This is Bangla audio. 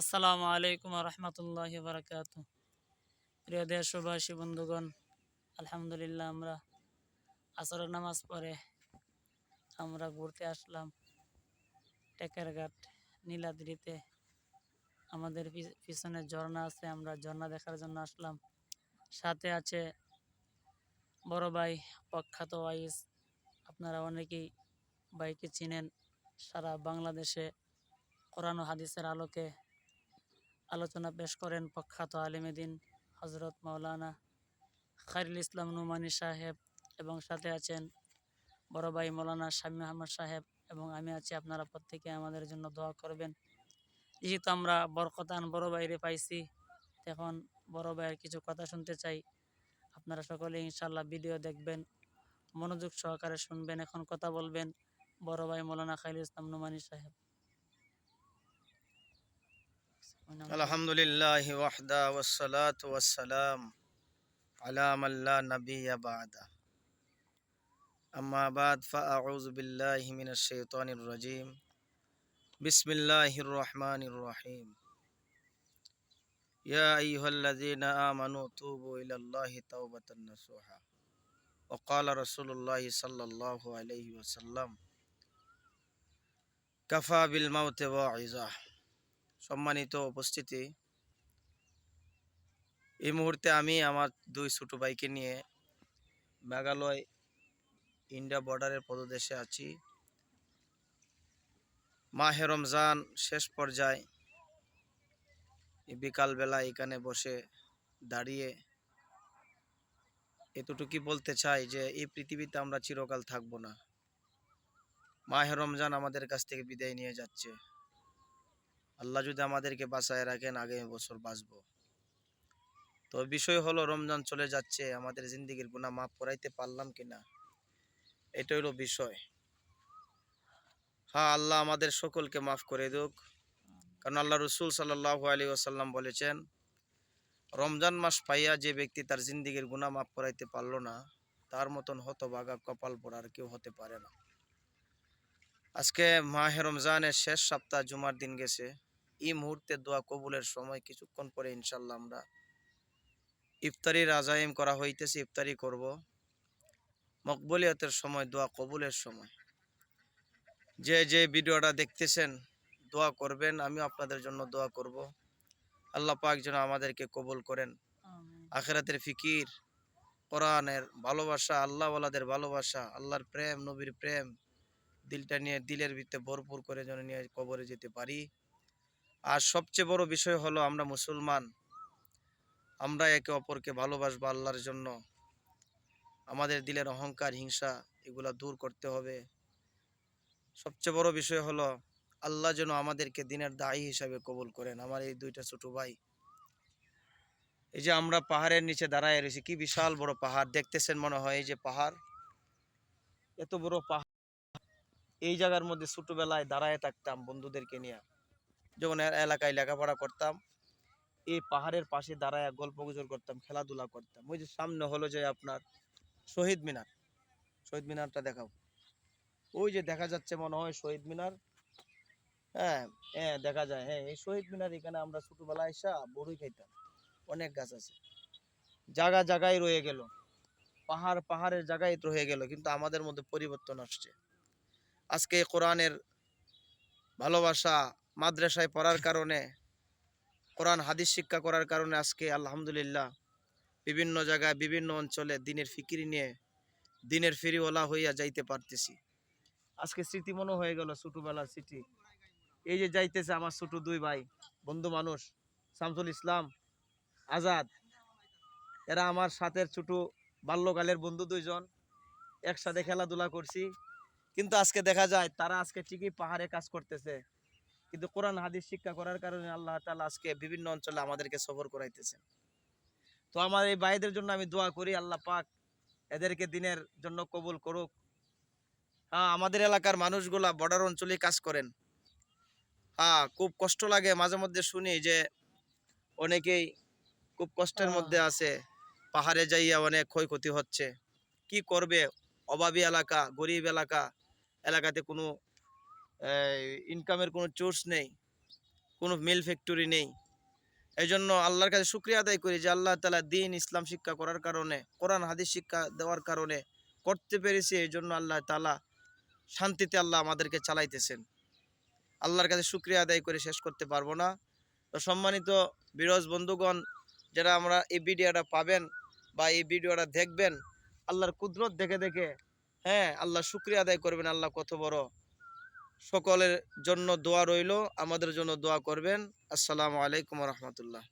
আসসালামু আলাইকুম রহমতুল্লাহ বারকাত প্রিয় দেশবাসী, বন্ধুগণ, আলহামদুলিল্লাহ আমরা আসর নামাজ পড়ে আমরা ঘুরতে আসলাম টেকেরঘাট নীলাদ্রিতে। আমাদের পিছনে ঝর্ণা আছে, আমরা ঝর্ণা দেখার জন্য আসলাম। সাথে আছে বড় ভাই প্রখ্যাত ওয়াইস, আপনারা অনেকেই ভাইকে চিনেন, সারা বাংলাদেশে কোরআন হাদিসের আলোকে। আলোচনা পেশ করেন প্রখ্যাত আলিমেদিন হজরত মাওলানা খায়রুল ইসলাম নুমানি সাহেব এবং সাথে আছেন বড় ভাই মৌলানা শামী আহমদ সাহেব এবং আমি আছি আপনারা প্রত্যেকে আমাদের জন্য দোয়া করবেন। যেহেতু আমরা বরকতান বড় ভাইরে পাইছি এখন বড় ভাইয়ের কিছু কথা শুনতে চাই। আপনারা সকলে ইনশাল্লাহ ভিডিও দেখবেন, মনোযোগ সহকারে শুনবেন, এখন কথা বলবেন বড় ভাই মৌলানা খায়রুল ইসলাম নুমানি সাহেব। الحمد لله وحده والصلاة والسلام على من لا نبي بعد أما بعد فأعوذ بالله من الشيطان الرجيم. بسم الله الرحمن الرحيم. يا أيها الذين آمنوا توبوا إلى الله توبة نصوحا. وقال رسول الله صلى الله عليه وسلم كفى بالموت واعظة. সম্মানিত উপস্থিতি। এই মুহূর্তে আমি আমার দুই ছোট ভাইকে নিয়ে মেঘালয় ইন্ডিয়া বর্ডারের পদদেশে আছি। মাহে রমজান শেষ পর্যায়ে বিকালবেলা এখানে বসে দাঁড়িয়ে এতটুকুই বলতে চাই যে, এই পৃথিবীতে আমরা চিরকাল থাকব না। মাহে রমজান আমাদের কাছ থেকে বিদায় নিয়ে যাচ্ছে। আল্লাহ যদি আমাদেরকে বাঁচায় রাখেন, আগামী বছর বাঁচব। তো বিষয় হলো, রমজান চলে যাচ্ছে, আমাদের জিন্দিগির গুণা মাফ করাইতে পারলাম কিনা? এটা হলো বিষয়। হ্যাঁ আল্লাহ আমাদের সকলকে মাফ করে দিক কারণ আল্লাহ রসুল সাল্লাহ আলী ওসাল্লাম বলেছেন, রমজান মাস পাইয়া যে ব্যক্তি তার জিন্দিগির গুণা মাফ করাইতে পারল না, তার মতন হতবাগা কপাল পড়ার কেউ হতে পারে না। আজকে মাহে রমজানের শেষ সপ্তাহ জুমার দিন গেছে। এই মুহূর্তে দোয়া কবুলের সময় কিছুক্ষণ পরে ইনশাল্লাহ আমরা ইফতারির আজাইম করা হইতেছে ইফতারি করব। মকবলিয়তের সময় দোয়া কবুলের সময়। যে যে ভিডিওটা দেখতেছেন দোয়া করবেন আমিও আপনাদের জন্য দোয়া করব। আল্লাহ পাক যেন আমাদেরকে কবুল করেন। আখেরাতের ফিকির কোরআনের ভালোবাসা আল্লাহওয়ালাদের ভালোবাসা আল্লাহর প্রেম নবীর প্রেম দিলটা নিয়ে দিলের ভিতরে ভরপুর করে যেন নিয়ে কবরে যেতে পারি। আর সবচেয়ে বড় বিষয় হলো আমরা মুসলমান। আমরা একে অপরকে ভালোবাসবো আল্লাহর জন্য। আমাদের দিলের অহংকার, হিংসা এগুলা দূর করতে হবে। সবচেয়ে বড় বিষয় হলো আল্লাহ যেন আমাদেরকে দিনের দায়ী হিসাবে কবুল করেন। আমার এই দুইটা ছোট ভাই। এই যে আমরা পাহাড়ের নিচে দাঁড়ায় রয়েছি, কি বিশাল বড় পাহাড়। দেখতেছেন মনে হয় এই যে পাহাড়। এত বড় পাহাড়। এই জায়গার মধ্যে ছোটবেলায় দাঁড়ায় থাকতাম বন্ধুদেরকে নিয়ে। যখন এলাকায় লেখাপড়া করতাম এই পাহাড়ের পাশে দাঁড়ায় গল্প গুজর করতাম, খেলাধুলা করতাম। ওই যে সামনে হলো যে আপনার শহীদ মিনার। শহীদ মিনারটা দেখাও। ওই যে দেখা যাচ্ছে মনে হয় শহীদ মিনার। হ্যাঁ হ্যাঁ দেখা যায়। হ্যাঁ এই শহীদ মিনার এখানে আমরা ছোটবেলায় এসা বড়ই খাইতাম। অনেক গাছ আছে। জায়গা জায়গায় রয়ে গেল। পাহাড় পাহাড়ের জায়গায় রয়ে গেল, কিন্তু আমাদের মধ্যে পরিবর্তন আসছে। আজকে কোরআনের ভালোবাসা মাদ্রাসায় পড়ার কারণে, কোরআন, হাদিস শিক্ষা করার কারণে আজকে আলহামদুলিল্লাহ বিভিন্ন জায়গায়, বিভিন্ন অঞ্চলে দিনের ফিকিরি নিয়ে দিনের ফেরিওয়ালা হইয়া যাইতে পারতেছি। আজকে স্মৃতি মনে হয়ে গেল ছোটবেলার স্মৃতি। এই যে যাইতেছে আমার ছোট দুই ভাই, বন্ধু মানুষ, শামসুল ইসলাম আজাদ। এরা আমার সাথে ছোট বাল্যকালের বন্ধু দুইজন, একসাথে খেলাধুলা করছি। কিন্তু আজকে দেখা যায় তারা আজকে ঠিকই পাহাড়ে কাজ করতেছে। কিন্তু কোরআন হাদিস শিক্ষা করার কারণে আল্লাহ তাআলা আজকে বিভিন্ন অঞ্চলে আমাদেরকে সফর করাইতেছেন। তো আমার এই ভাইদের জন্য আমি দোয়া করি আল্লাহ পাক এদেরকে দিনের জন্য কবুল করুক। হ্যাঁ আমাদের এলাকার মানুষগুলা বর্ডার অঞ্চলে কাজ করেন। হ্যাঁ খুব কষ্ট লাগে। মাঝে মধ্যে শুনি যে অনেকেই খুব কষ্টের মধ্যে আছে পাহাড়ে যাইয়া অনেক ক্ষয়ক্ষতি হচ্ছে। কি করবে? অভাবী এলাকা গরিব এলাকা এলাকাতে কোনো ইনকামের কোনো সোর্স নেই, কোনো মিল ফ্যাক্টরি নেই। এই জন্য আল্লাহর কাছে শুক্রিয়া আদায় করি যে আল্লাহ তালা দিন ইসলাম শিক্ষা করার কারণে, কোরআন, হাদিস শিক্ষা দেওয়ার কারণে করতে পেরেছি এই জন্য আল্লাহ তালা শান্তিতে আল্লাহ আমাদেরকে চালাইতেছেন। আল্লাহর কাছে শুক্রিয়া আদায় করে শেষ করতে পারব না। তো সম্মানিত বিরোজ বন্ধুগণ, যারা আমরা এই ভিডিওটা পাবেন বা এই ভিডিওটা দেখবেন, আল্লাহর কুদরত দেখে দেখে হ্যাঁ আল্লাহ শুক্রিয়া আদায় করবেন, আল্লাহ কত বড়। সকলের জন্য দোয়া রইল। আমাদের জন্য দোয়া করবেন। আসসালামু আলাইকুম রহমতুল্লাহ।